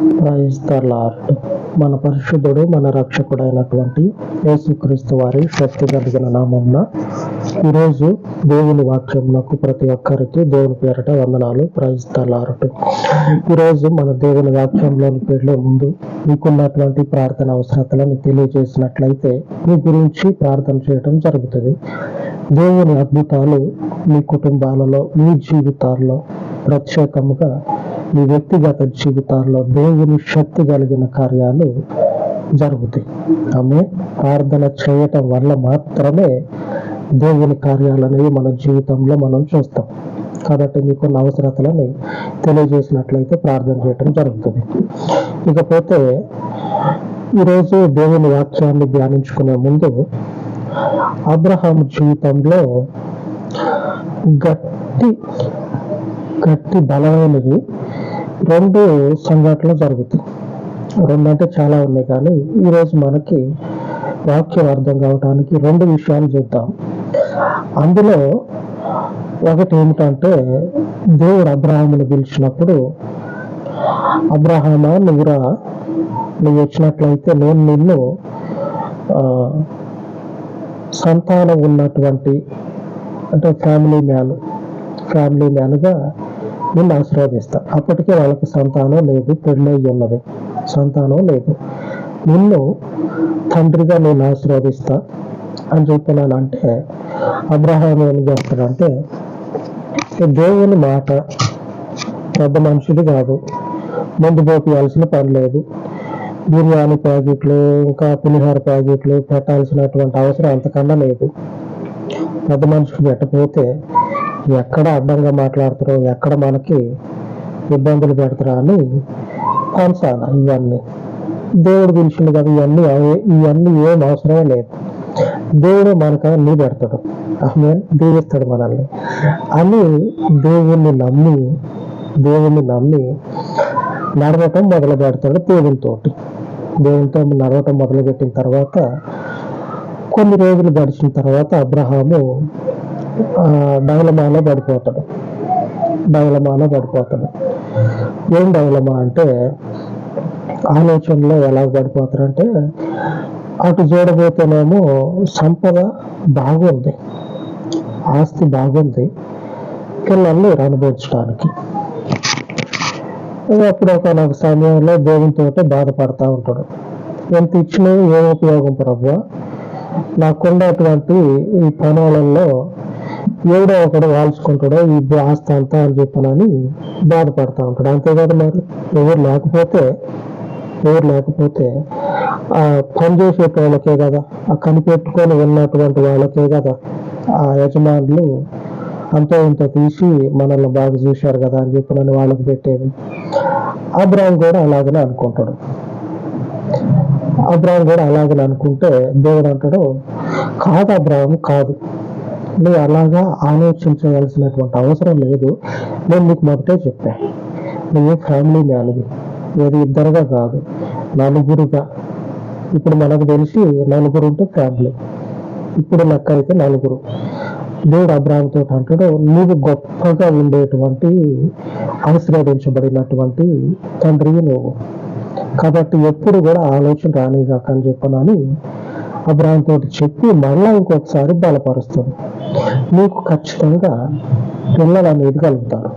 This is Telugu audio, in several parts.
ప్రైజ్ ద లార్డ్ మన పరిశుద్ధుడు మన రక్షకుడైనటువంటి యేసుక్రీస్తు వారి శక్తి కలిగిన నామంన ఈరోజు దేవుని వాక్యంకు ప్రతి ఒక్కరికి దేవుని పేరట వందనాలు. ప్రైజ్ ద లార్డ్ ఈరోజు మన దేవుని వాక్యంలోనికి వెళ్ళే ముందు మీకున్నటువంటి ప్రార్థన అవసరతలను తెలియజేసినట్లయితే మీ గురించి ప్రార్థన చేయడం జరుగుతుంది. దేవుని అద్భుతాలు మీ కుటుంబాలలో మీ జీవితాల్లో ప్రత్యేకముగా మీ వ్యక్తిగత జీవితాల్లో దేవుని శక్తి కలిగిన కార్యాలు జరుగుతాయి. ఆమె ప్రార్థన చేయటం వల్ల మాత్రమే దేవుని కార్యాలు అనేవి మన జీవితంలో మనం చూస్తాం. కాబట్టి మీకున్న అవసరతలని తెలియజేసినట్లయితే ప్రార్థన చేయటం జరుగుతుంది. ఇకపోతే ఈరోజు దేవుని వాక్యాన్ని ధ్యానించుకునే ముందు అబ్రహాం జీవితంలో గట్టి గట్టి బలమైనది రెండు సంఘటనలు జరుగుతాయి. రెండు అంటే చాలా ఉన్నాయి కానీ ఈరోజు మనకి వాక్యం అర్థం కావడానికి రెండు విషయాలు చూద్దాం. అందులో ఒకటి ఏమిటంటే దేవుడు అబ్రహామును పిలిచినప్పుడు అబ్రహామా నువ్వురా నువ్వు వచ్చినట్లయితే నేను నిన్ను ఆ, సంతానం ఉన్నటువంటి అంటే ఫ్యామిలీ మ్యాన్ ఫ్యామిలీ మ్యాన్గా నిన్ను ఆశీర్వదిస్తా. అప్పటికే వాళ్ళకి సంతానం లేదు పెళ్ళయి ఉన్నది సంతానం లేదు. నిన్ను తండ్రిగా నేను ఆశీర్వదిస్తా అని చెప్పినానంటే అబ్రహాం ఏం చేస్తాడంటే దేవుని మాట పెద్ద మనుషులు కాదు. ముందు పోపియాల్సిన పని లేదు. బిర్యానీ ప్యాకెట్లు ఇంకా పులిహోర ప్యాకెట్లు పెట్టాల్సినటువంటి అవసరం అంతకన్నా లేదు. పెద్ద మనుషులు పెట్టకపోతే ఎక్కడ అడ్డంగా మాట్లాడుతారో ఎక్కడ మనకి ఇబ్బందులు పెడతారో అని పంచాల ఇవన్నీ. దేవుడు పిలిచిండు కదా ఇవన్నీ ఇవన్నీ ఏం అవసరమే లేదు. దేవుడు మనకు అన్నీ పెడతాడు. దీవిస్తాడు మనల్ని. అని దేవుణ్ణి నమ్మి దేవుణ్ణి నమ్మి నడవటం మొదలు పెడతాడు దేవునితోటి దేవునితో నడవటం మొదలు పెట్టిన తర్వాత కొన్ని రోజులు గడిచిన తర్వాత అబ్రహాము డైలమాలో పడిపోతాడు. డైలమాలో పడిపోతాడు. ఏం డైలమా అంటే ఆలోచనలో ఎలా పడిపోతారంటే అటు చూడబోతేనేమో సంపద బాగుంది ఆస్తి బాగుంది పిల్లల్ని అనుభవించడానికి అప్పుడు ఒక నాకు సమయంలో దేవునితో బాధపడతా ఉంటాడు. ఎంత ఇచ్చినా ఏ ఉపయోగం ప్రభు? నాకున్నటువంటి ఈ పనులలో ఎవడో ఒకడు వాల్చుకుంటాడో ఈ ఆస్తి అంతా అని చెప్పనని బాధపడతా ఉంటాడు. అంతే కదా మరి ఎవరు లేకపోతే ఎవరు లేకపోతే ఆ పని చేసే వాళ్ళకే కదా ఆ కనిపెట్టుకొని ఉన్నటువంటి వాళ్ళకే కదా ఆ యజమానులు అంతో ఇంత తీసి మనల్ని బాగా చూశారు కదా అని చెప్పి నన్ను వాళ్ళకి పెట్టేది. అబ్రాహం కూడా అలాగనే అనుకుంటాడు. అబ్రాహం కూడా అలాగనే అనుకుంటే దేవుడు అంటాడు కాదు అబ్రాహం కాదు. నువ్వు అలాగా ఆలోచించవలసినటువంటి అవసరం లేదు. నేను నీకు మొదటే చెప్పా. నువ్వు ఫ్యామిలీ మ్యాన్వి ఏది ఇద్దరుగా కాదు నలుగురుగా. ఇప్పుడు మనకు తెలిసి నలుగురు ఉంటే ఫ్యామిలీ. ఇప్పుడు లెక్క అయితే నలుగురు. దేవుడు అబ్రాహంతో అంటాడు నువ్వు గొప్పగా ఉండేటువంటి ఆశీర్వదించబడినటువంటి తండ్రి నువ్వు. కాబట్టి ఎప్పుడు కూడా ఆలోచన రానిగాక అని చెప్పనని అబ్రాహంతో తోటి చెప్పి మళ్ళా ఇంకొకసారి బలపరుస్తుంది నీకు ఖచ్చితంగా పిల్లలు అనేది కలుగుతారు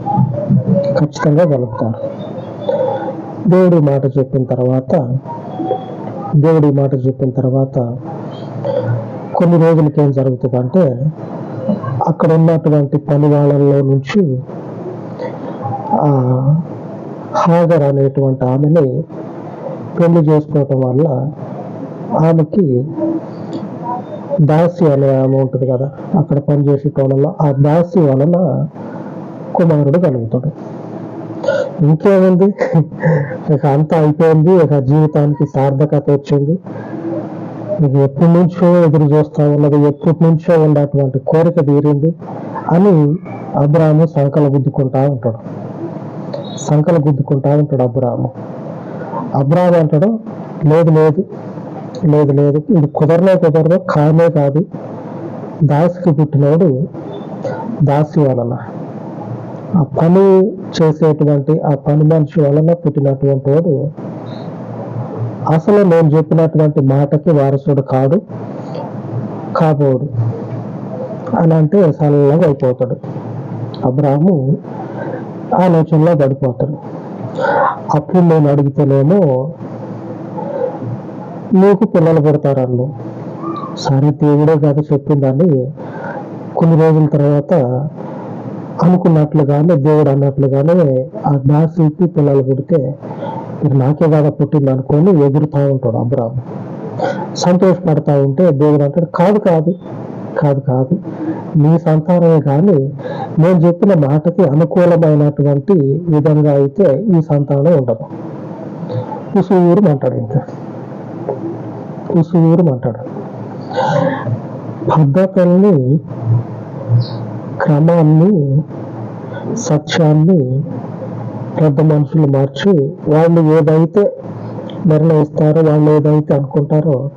ఖచ్చితంగా కలుగుతారు దేవుడి మాట చెప్పిన తర్వాత దేవుడి మాట చెప్పిన తర్వాత కొన్ని రోజులకి ఏం జరుగుతుంది అంటే అక్కడ ఉన్నటువంటి పని వాళ్ళల్లో నుంచి ఆ హాగర్ అనేటువంటి ఆమెని పెళ్ళి చేసుకోవటం వల్ల ఆమెకి దాసి అనే ఆమె ఉంటుంది కదా అక్కడ పనిచేసేటోళ్ళలో ఆ దాసి వలన కుమారుడు కలుగుతాడు. ఇంకేముంది? ఇక అంతా అయిపోయింది ఇక జీవితానికి సార్థకత వచ్చింది. మీకు ఎప్పటి నుంచో ఎదురు చూస్తా ఉన్నది ఎప్పటి నుంచో ఉన్నటువంటి కోరిక తీరింది అని అబ్రాము సంకల గుద్దుకుంటా ఉంటాడు. సంకల గుద్దుకుంటా ఉంటాడు అబ్రాము. అబ్రాము అంటాడు లేదు లేదు లేదు లేదు. ఇది కుదరనే కుదరదు కానే కాదు. దాసికి పుట్టినోడు దాసి వలన. ఆ పని చేసేటువంటి ఆ పని మనిషి వలన పుట్టినటువంటి వాడు అసలు నేను చెప్పినటువంటి మాటకి వారసుడు కాడు కాబోడు. అని అంటే సల్లగా అయిపోతాడు. అబ్రాహము ఆలోచనలో పడిపోతాడు. అప్పుడు నేను అడిగితేనేమో నీకు పిల్లలు పుడతారన్ను సరే దేవుడే కాదు చెప్పిందని కొన్ని రోజుల తర్వాత అనుకున్నట్లుగానే దేవుడు అన్నట్లుగానే ఆ దాసికి పిల్లలు పుడితే మీరు నాకే కాదా పుట్టింది అనుకొని ఎగురుతూ ఉంటాడు అబ్రాహం సంతోషపడతా ఉంటే దేవుడు అంటాడు కాదు కాదు కాదు కాదు. నీ సంతానమే కానీ నేను చెప్పిన మాటకి అనుకూలమైనటువంటి విధంగా అయితే ఈ సంతానం ఉండదు. ఉసూరు అంటాడు ఇంకా ఉసూరు అంటాడు పద్ధతుల్ని క్రమాన్ని సత్యాన్ని పెద్ద మనుషులు మార్చి వాళ్ళు ఏదైతే నిర్ణయిస్తారో వాళ్ళు ఏదైతే అనుకుంటారో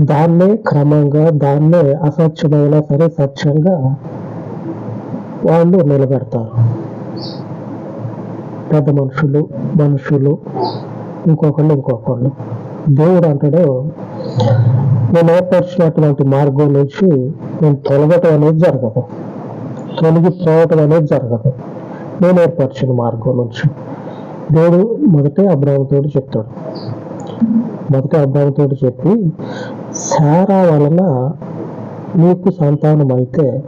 దాన్నే క్రమంగా దాన్నే అసత్యమైనా సరే సత్యంగా వాళ్ళు నిలబెడతారు. పెద్ద మనుషులు మనుషులు ఇంకొకళ్ళు ఇంకొకళ్ళు. దేవుడు అంటాడు నేను ఏర్పరిచినటువంటి మార్గం నుంచి నేను తొలగటం అనేది జరగదు. తొలగిపోవటం అనేది జరగదు. నేను ఏర్పరిచిన మార్గం నుంచి. దేవుడు మొదటే అబ్రాహంతో చెప్తాడు. మొదట అబ్రాహంతో చెప్పి సారా వలన నీకు సంతానం అయితే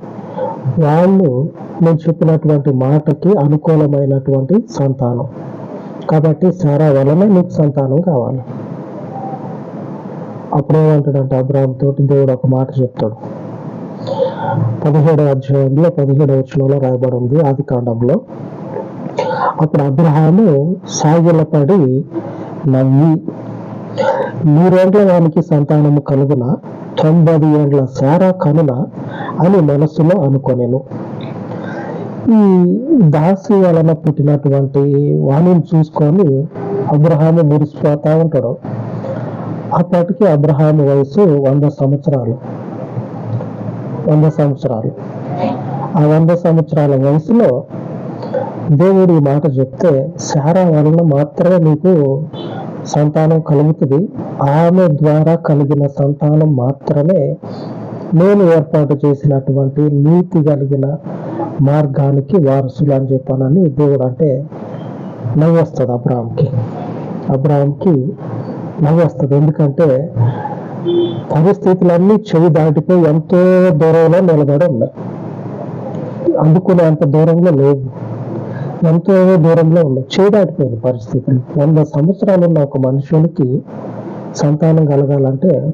వాళ్ళు నేను చెప్పినటువంటి మాటకి అనుకూలమైనటువంటి సంతానం. కాబట్టి సారా వలన నీకు సంతానం కావాలి. అప్పుడు ఏమంటాడంటే అబ్రాహం తోటి దేవుడు ఒక మాట చెప్తాడు. పదిహేడవ అధ్యాయంలో పదిహేడవ వచనంలో రాయబడి ఉంది. ఆది కాండంలో అప్పుడు అబ్రహాము సాగిలపడి నవ్వి నూరేండ్ల వానికి సంతానము కలుగున? తొంభై ఏండ్ల సారా కనున? అని మనస్సులో అనుకొనేను. ఈ దాసి వలన పుట్టినటువంటి వాణిని చూసుకొని అబ్రహాము మురిసిపోతా ఉంటాడు. అప్పటికి అబ్రహాం వయసు వంద సంవత్సరాలు. వంద సంవత్సరాలు. ఆ వంద సంవత్సరాల వయసులో దేవుడు ఈ మాట చెప్తే శారా వలన మాత్రమే నీకు సంతానం కలుగుతుంది. ఆమె ద్వారా కలిగిన సంతానం మాత్రమే నేను ఏర్పాటు చేసినటువంటి నీతి కలిగిన మార్గానికి వారసులు అని చెప్పానని దేవుడు అంటే నవ్వు వస్తుంది అబ్రాహాంకి నవ్వు వస్తుంది. ఎందుకంటే పరిస్థితులన్నీ చెవి దాటిపోయి ఎంతో దూరంలో నిలబడి ఉన్నాయి. అందుకునేంత దూరంలో లేవు. ఎంతో దూరంలో ఉన్నాయి. చెవి దాటిపోయింది పరిస్థితులు. వంద సంవత్సరాలు ఉన్న ఒక మనుషునికి సంతానం కలగాలంటే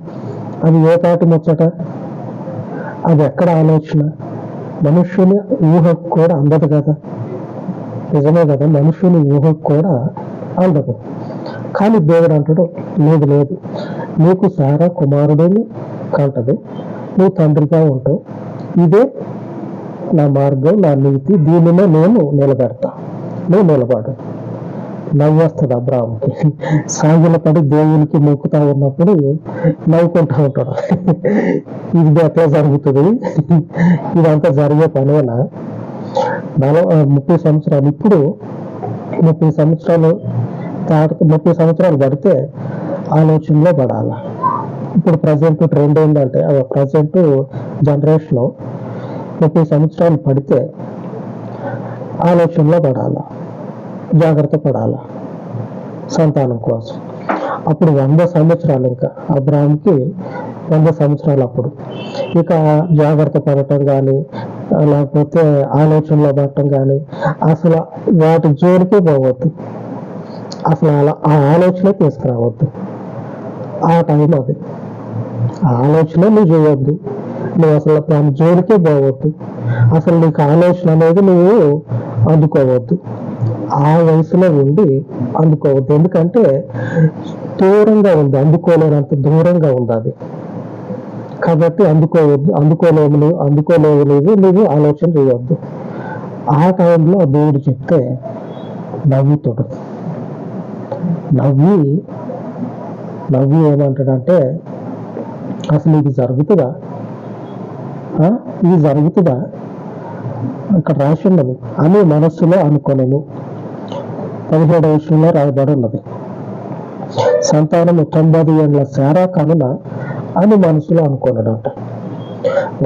అది ఏ పాటి ముచ్చట? అది ఎక్కడ ఆలోచన? మనుష్యుని ఊహకు కూడా అందదు కదా. నిజమే కదా మనుషుని ఊహకు కూడా అందదు. కానీ దేవుడు అంటాడు లేదు లేదు. నీకు సారా కుమారుడిని కంటది. నువ్వు తండ్రిగా ఉంటావు ఇదే నా మార్గం నా నీతి. దీనినే నేను నిలబెడతా. నువ్వు నిలబడు. నవ్వు అబ్రాహ్మకి అబ్రాహంకి పడి దేవునికి మొక్కుతా ఉన్నప్పుడు నవ్వుకుంటా ఉంటాడు. ఇది ఎట్లా జరుగుతుంది. ఇదంతా జరిగే పనేనా నలభై ముప్పై సంవత్సరాలు. ఇప్పుడు ముప్పై సంవత్సరాలు దాటి ముప్పై సంవత్సరాలు పడితే ఆలోచనలో పడాలి? ఇప్పుడు ప్రజెంట్ ట్రెండ్ ఏంటంటే ప్రజెంట్ జనరేషన్ ముప్పై సంవత్సరాలు పడితే ఆలోచనలో పడాలా? జాగ్రత్త పడాలా? సంతానం కోసం. అప్పుడు వంద సంవత్సరాలు ఇంకా. అబ్రాహంకి వంద సంవత్సరాలు అప్పుడు. ఇక జాగ్రత్త పడటం కానీ లేకపోతే ఆలోచనలో పడటం కానీ అసలు వాటి జోలికే పోవద్దు. అసలు అలా ఆ ఆలోచన తీసుకురావద్దు. ఆ టైం అది. ఆ ఆలోచన నువ్వు చేయొద్దు. నువ్వు అసలు దాని జోలికే పోవద్దు. అసలు నీకు ఆలోచన అనేది నువ్వు అందుకోవద్దు. ఆ వయసులో ఉండి అందుకోవద్దు. ఎందుకంటే దూరంగా ఉంది. అందుకోలేనంత దూరంగా ఉంది అది కాబట్టి అందుకోవద్దు. అందుకోలేవు నువ్వు అందుకోలేవు నువ్వు నువ్వు ఆలోచన చేయవద్దు ఆ టైంలో దేవుడు చెప్తే నవ్వుతాడు. నవ్వి నవ్వి ఏమంటాడంటే అసలు ఇది జరుగుతుందా? ఇది జరుగుతుందా? అక్కడ రాసి ఉన్నది. అని మనస్సులో అనుకొనెను పదిహేడు విషయంలో రాయబడి ఉన్నది. సంతానము తొంభై ఏళ్ళ శారా కనున అని మనసులో అనుకున్నాడంట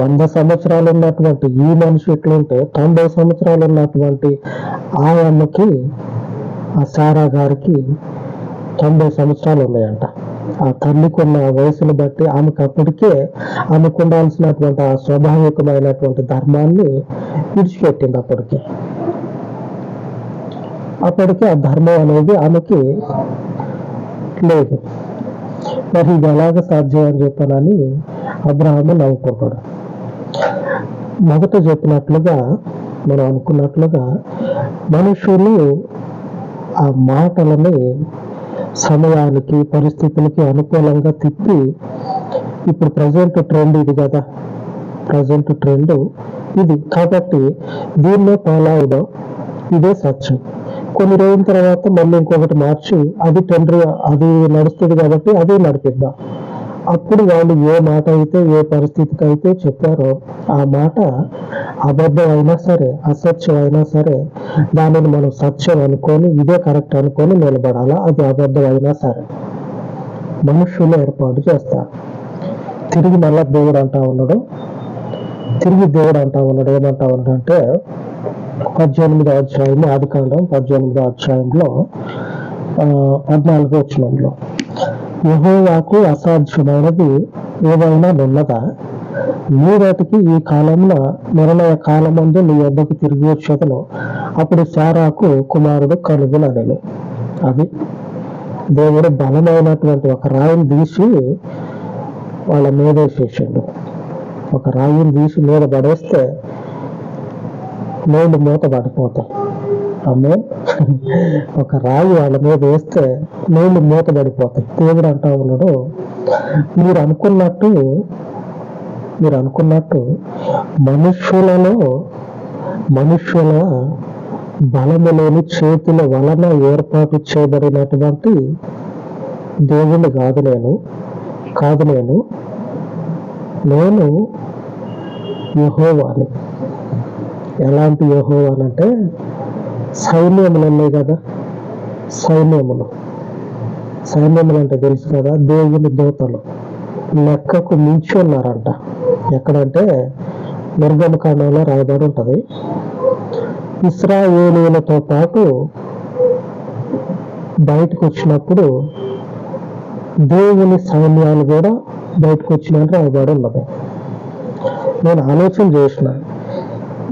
వంద సంవత్సరాలు ఉన్నటువంటి ఈ మనిషి ఎట్లుంటే తొంభై సంవత్సరాలు ఉన్నటువంటి ఆ అమ్మకి ఆ సారా గారికి తొంభై సంవత్సరాలు ఉన్నాయంట. ఆ తల్లికి ఉన్న వయసును బట్టి ఆమెకు అప్పటికే ఆమెకు ఉండాల్సినటువంటి ఆ స్వాభావికమైనటువంటి ధర్మాన్ని విడిచిపెట్టింది అప్పటికే. అప్పటికే ఆ ధర్మం అనేది ఆమెకి లేదు. మరి ఇది ఎలాగ సాధ్యం అని చెప్పానని అబ్రహాము నవ్వుకుంటాడు. మొదట చెప్పినట్లుగా మనం అనుకున్నట్లుగా మనుషులు ఆ మాటలని సమయానికి పరిస్థితులకి అనుకూలంగా తిప్పి ఇప్పుడు ప్రజెంట్ ట్రెండ్ ఇది కదా. ప్రజెంట్ ట్రెండ్ ఇది. కాబట్టి దీన్నే ఫాలో అవుదాం ఇదే సత్యం. కొన్ని రోజుల తర్వాత మళ్ళీ ఇంకొకటి మార్చి అది టెండర్ అది నడుస్తుంది కాబట్టి అదే నడిపిద్దాం. అప్పుడు వాళ్ళు ఏ మాట అయితే ఏ పరిస్థితికి అయితే చెప్పారో ఆ మాట అబద్ధం అయినా సరే అసత్యం అయినా సరే దానిని మనం సత్యం అనుకొని ఇదే కరెక్ట్ అనుకొని నిలబడాలా? అది అబద్ధం అయినా సరే. మనుషులు ఏర్పాటు చేస్తారు. తిరిగి మళ్ళా దేవుడు అంటా ఉన్నాడు తిరిగి దేవుడు అంటా ఉన్నాడు ఏమంటా ఉన్నాడంటే పద్దెనిమిదో అధ్యాయం ఆది కాండం పద్దెనిమిదో అధ్యాయంలో ఆ, పద్నాలుగో వచ్చినంలో యహోవాకు అసాధ్యమైనది ఏదైనా ఉన్నదా? నీ ఈ కాలంలో నిర్ణయ కాలమందు నీ వద్దకు తిరిగి వచ్చేదను. అప్పుడు శారాకు కుమారుడు కలుగునను అది దేవుడు బలమైనటువంటి ఒక రాయిని తీసి వాళ్ళ మీద వేసేసాడు ఒక రాయిని తీసి మీద పడేస్తే నీళ్ళు మూత పడిపోతాయి. అమ్మే ఒక రాయి వాళ్ళ మీద వేస్తే నీళ్ళు మూతబడిపోతాయి. దేవుడు అంటా ఉన్నాడు మీరు అనుకున్నట్టు మీరు అనుకున్నట్టు మనుష్యులలో మనుష్యుల బలము లేని చేతుల వలన ఏర్పాటు చేయబడినటువంటి దేవుని కాదు నేను కాదు నేను. నేను యహోవాని. ఎలాంటి యహోవానంటే సైన్యములు ఉన్నాయి కదా? సైన్యములు. సైన్యములు అంటే తెలుసు కదా? దేవుని దూతలు. లెక్కకు మించి ఉన్నారంట. ఎక్కడంటే నిర్గమకాండంలో రాయబడి ఉంటుంది. ఇస్రాయేలీలతో పాటు బయటకు వచ్చినప్పుడు దేవుని సైన్యాలు కూడా బయటకు వచ్చినట్టు రాయబడి ఉన్నది. నేను ఆలోచన చేసిన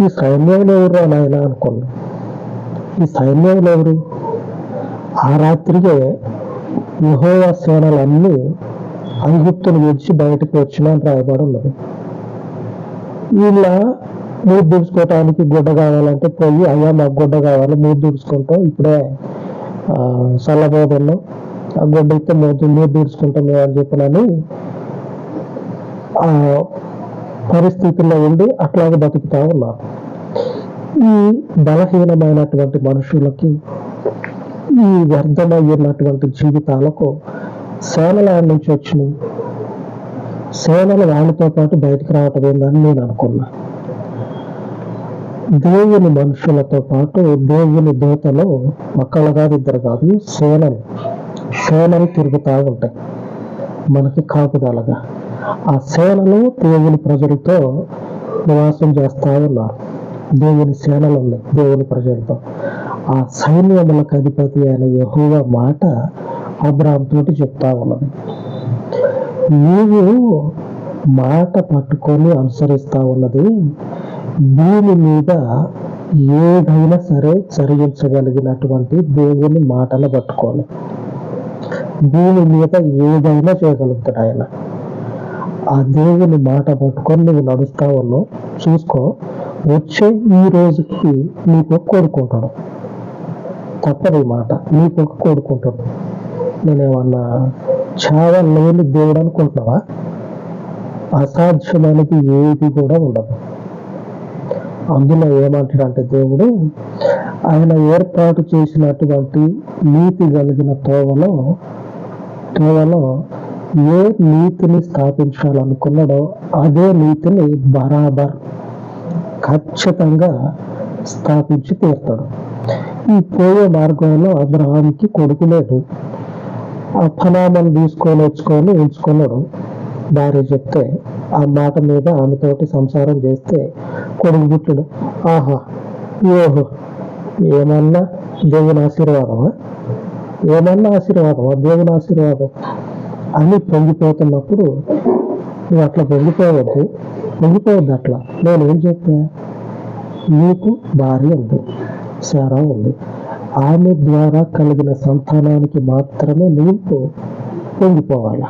ఈ సైన్యంలో ఎవరు అని ఆయన ఈ సైన్యంలో ఎవరు? ఆ రాత్రికే యహోవా సేనలన్నీ ఐగుప్తును విడిచి బయటకు వచ్చిన అని రాయబడి ఉన్నది. వీళ్ళ నీరు దుడుచుకోవటానికి గుడ్డ కావాలంటే పోయి అయ్యా మాకు గుడ్డ కావాలి నీరు దుడుచుకుంటాం ఇప్పుడే ఆ, ఆ గుడ్డ ఇస్తే మేము నీరు దుడుచుకుంటాం మేము అని చెప్పినని ఆ పరిస్థితుల్లో ఉండి అట్లాగే బతుకుతా ఉన్నారు. ఈ బలహీనమైనటువంటి మనుషులకి ఈ వ్యర్థమయ్యున్నటువంటి జీవితాలకు సేనల నుంచి వచ్చిన సేనలు వాళ్ళతో పాటు బయటకు రావటం ఏందని నేను అనుకున్నా. దేవుని మనుషులతో పాటు దేవుని దూతలు ఒక్కళ్ళు కాదు ఇద్దరు కాదు సేనలు. సేనలు తిరుగుతూ ఉంటాయి. మనకి కాపుదలగా. ఆ సేనలు దేవుని ప్రజలతో నివాసం చేస్తూ ఉన్నారు. దేవుని సేనలు ఉన్నాయి దేవుని ప్రజలతో. ఆ సైన్యములకు అధిపతి అయిన యహోవ మాట అబ్రామ్ తోటి చెప్తా ఉన్నది. నీవు మాట పట్టుకొని అనుసరిస్తా ఉన్నది భూమి మీద ఏదైనా సరే జరిగించగలిగినటువంటి దేవుని మాటలు పట్టుకొని. భూమి మీద ఏదైనా చేయగలుగుతాడు ఆయన. ఆ దేవుని మాట పట్టుకొని నువ్వు నడుస్తా ఉన్నావు చూసుకో. వచ్చే ఈ రోజుకి నీకు కోరుకుంటాడు తప్పదు మాట. నీకు ఒక కోరుకుంటాడు నేనేమన్నా చాలా లేని దేవుడు అనుకుంటున్నావా? అసాధ్యమైనది ఏది కూడా ఉండదు. అందులో ఏమంటాడంటే దేవుడు ఆయన ఏర్పాటు చేసినటువంటి నీతి కలిగిన తోవలో తోవలో ఏ నీతిని స్థాపించాలనుకున్నాడో అదే నీతిని బరాబర్ ఖచ్చితంగా స్థాపించి తీరుతాడు. ఈ పోయే మార్గంలో అబ్రహాంకి కొడుకు లేడు. ఆ ఫలాలను తీసుకొని వచ్చుకొని ఉంచుకున్నాడు భార్య చెప్తే ఆ మాట మీద ఆమెతోటి సంసారం చేస్తే కొడుకు పుట్టుడు. ఆహా ఓహో ఏమన్నా దేవుని ఆశీర్వాదమా? ఏమన్నా ఆశీర్వాదమా? దేవుని ఆశీర్వాదం అని పొంగిపోతున్నప్పుడు నువ్వు అట్లా పొంగిపోవద్దు పొంగిపోవద్దు అట్లా. నేను ఏం చెప్పా నీకు భార్య ఉంది. సారా ఉంది. ఆమె ద్వారా కలిగిన సంతానానికి మాత్రమే నీకు పొంగిపోవాలా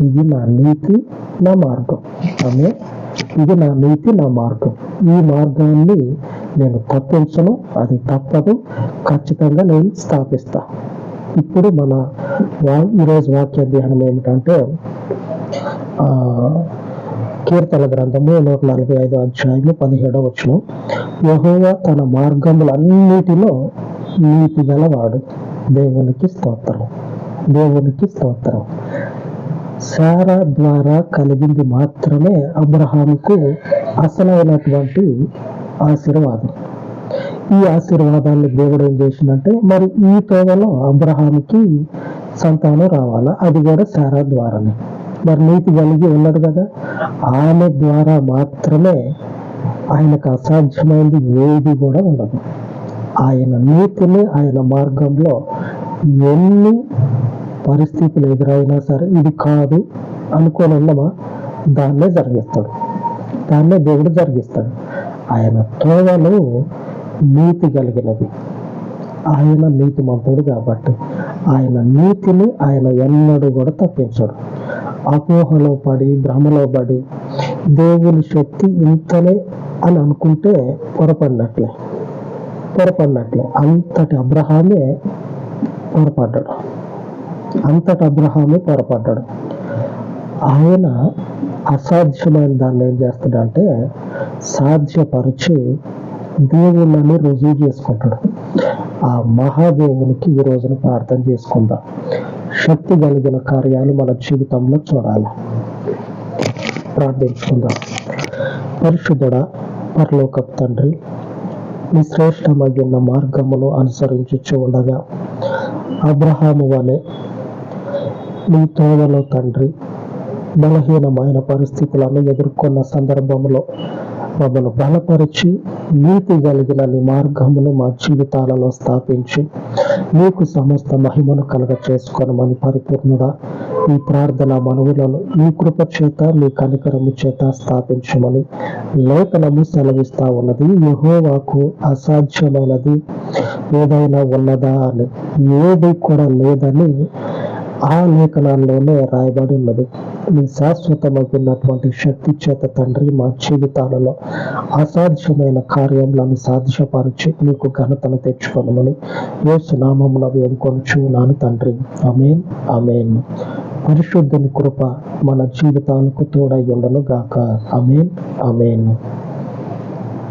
ఇది నా నీతి నా మార్గం. ఆమె ఇది నా నీతి నా మార్గం. ఈ మార్గాన్ని నేను తప్పించను. అది తప్పదు. ఖచ్చితంగా నేను స్థాపిస్తా. ఇప్పుడు మన ఈరోజు వాక్య ధ్యానం ఏమిటంటే కీర్తన గ్రంథము నూట నలభై ఐదు అధ్యాయము పదిహేడవ వచ్చును యహోవా తన మార్గములన్నిటిలో నీతి గలవాడు. దేవునికి స్తోత్రం. దేవునికి స్తోత్రం. సారా ద్వారా కలిగింది మాత్రమే అబ్రహాముకు అసలైనటువంటి ఆశీర్వాదం. ఈ ఆశీర్వాదాన్ని దేవుడు ఏం చేసిందంటే మరి ఈ తోవలో అబ్రహాముకి సంతానం రావాలా? అది కూడా సారా ద్వారానే. మరి నీతి కలిగి ఉన్నాడు కదా? ఆమె ద్వారా మాత్రమే ఆయనకు అసాధ్యమైంది ఏది కూడా ఉండదు. ఆయన నీతిని ఆయన మార్గంలో ఎన్ని పరిస్థితులు ఎదురైనా సరే ఇది కాదు అనుకొని ఉన్నామా దాన్నే జరిగిస్తాడు. దాన్నే దేవుడు జరిగిస్తాడు. ఆయన తోవలు నీతి కలిగినది ఆయన నీతిమంతుడు కాబట్టి ఆయన నీతిని ఆయన ఎన్నడూ కూడా తప్పించడు. అపోహలో పడి భ్రమలో పడి దేవుని శక్తి ఇంతనే అని అనుకుంటే పొరపడినట్లే. పొరపడినట్లే. అంతటి అబ్రహామే పొరపడ్డాడు. అంతటి అబ్రహామే పొరపడ్డాడు. ఆయన అసాధ్యమైన దాన్ని ఏం చేస్తాడంటే సాధ్యపరిచి దేవుళ్ళని రుజువు చేసుకుంటాడు. ఆ మహాదేవునికి ఈ రోజున ప్రార్థన చేసుకుందాం. శక్తి కలిగిన కార్యాలు మన జీవితంలో చూడాలి. ప్రార్థించుకుందాం. పరిశుద్ధుడ పరలోక తండ్రి మీ శ్రేష్టమైన మార్గమును అనుసరించుచు ఉండగా అబ్రహాము వలె నీ తోడలో తండ్రి బలహీనమైన పరిస్థితులను ఎదుర్కొన్న సందర్భంలో మమ్మల్ని బలపరిచి నీతి కలిగిన నీ మార్గమును మా జీవితాలలో స్థాపించి నీకు సమస్త మహిమను కలగ చేసుకోనమని పరిపూర్ణుడా ఈ ప్రార్థన మనవులను నీ కృప చేత నీ కనికరము చేత స్థాపించమని లేఖనము సెలవిస్తా ఉన్నది. యహోవాకు అసాధ్యమైనది ఏదైనా ఉన్నదా అని ఏది కూడా లేదని ఆ లేఖనాల్లోనే రాయబడి ఉన్నది. నీ శాశ్వతమైనటువంటి శక్తి చేత తండ్రి మా జీవితాలలో అసాధ్యమైన కార్యములను సాధ్యపరిచి నీకు ఘనతను తెచ్చుకోనమని యేసు నామమున వేడుకొనుచు తండ్రి. అమేన్ అమేన్ పరిశుద్ధుని కృప మన జీవితాలకు తోడై ఉండను గాక అమేన్ అమేన్